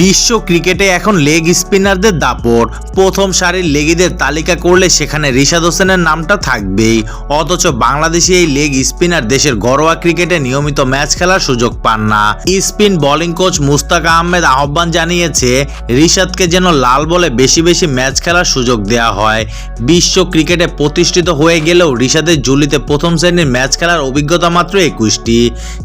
বিশ্ব ক্রিকেটে এখন লেগ স্পিনারদের দাপট। প্রথম সারির লেগিদের তালিকা করলে সেখানে রিশাদ হোসেনের নামটা থাকবেই। অথচ বাংলাদেশি এই লেগ স্পিনার দেশের ঘরোয়া ক্রিকেটে নিয়মিত ম্যাচ খেলার সুযোগ পান না। Spin bowling coach Mushtaq Ahmed আহ্বান জানিয়েছে, রিশাদকে যেন লাল বলে বেশি বেশি ম্যাচ খেলার সুযোগ দেওয়া হয়। বিশ্ব ক্রিকেটে প্রতিষ্ঠিত হয়ে গেলেও রিশাদের জুলিতে প্রথম শ্রেণির ম্যাচ খেলার অভিজ্ঞতা মাত্র একুশটি।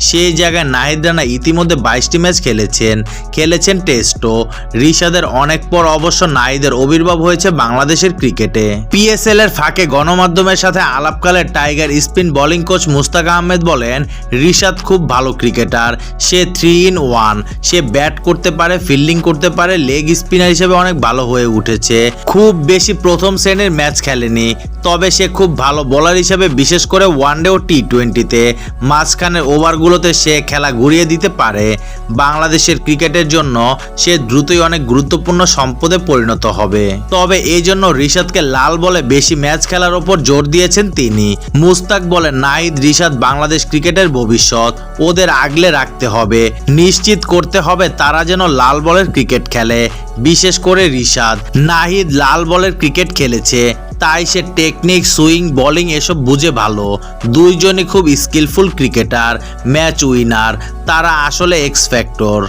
সেই জায়গায় নাহিদ রানা ইতিমধ্যে বাইশটি ম্যাচ খেলেছেন। খেলেছেন টেস্টও রিশাদের অনেক পর অবশ্য নাহিদের আবির্ভাব হয়েছে বাংলাদেশের ক্রিকেটে। পিএসএল এর ফাঁকে গণমাধ্যমের সাথে আলাপকালে tiger spin bowling coach Mushtaq Ahmed বলেন, রিশাদ খুব ভালো ক্রিকেটার। সে থ্রি ইন ওয়ান সে ব্যাট করতে পারে, ফিল্ডিং করতে পারে, লেগ স্পিনার হিসেবে অনেক ভালো হয়ে উঠেছে। খুব বেশি প্রথম শ্রেণির ম্যাচ খেলেনি। তবে সে খুব ভালো বোলার হিসেবে বিশেষ করে ওয়ানডে ও টি টোয়েন্টিতে মাঝখানের ওভারগুলোতে সে খেলা ঘুরিয়ে দিতে পারে। বাংলাদেশের ক্রিকেটের জন্য সে দ্রুতই অনেক গুরুত্বপূর্ণ সম্পদে পরিণত হবে। তবে এই জন্য রিশাদকে লাল বলে বেশি ম্যাচ খেলার ওপর জোর দিয়েছেন তিনি। মুস্তাক বলে নাহিদ রিশাদ বাংলাদেশ ক্রিকেটের ভবিষ্যৎ। ওদের আগলে রাখতে হবে। নিশ্চিত করতে হবে তারা যেন লাল বলের ক্রিকেট খেলে। বিশেষ করে রিশাদ নাহিদ লাল বলের ক্রিকেট খেলেছে। তাই সে টেকনিক, সুইং, বোলিং এসব বুঝে ভালো। দুইজনই খুব স্কিলফুল ক্রিকেটার, ম্যাচ উইনার। তারা আসলে এক্স ফ্যাক্টর।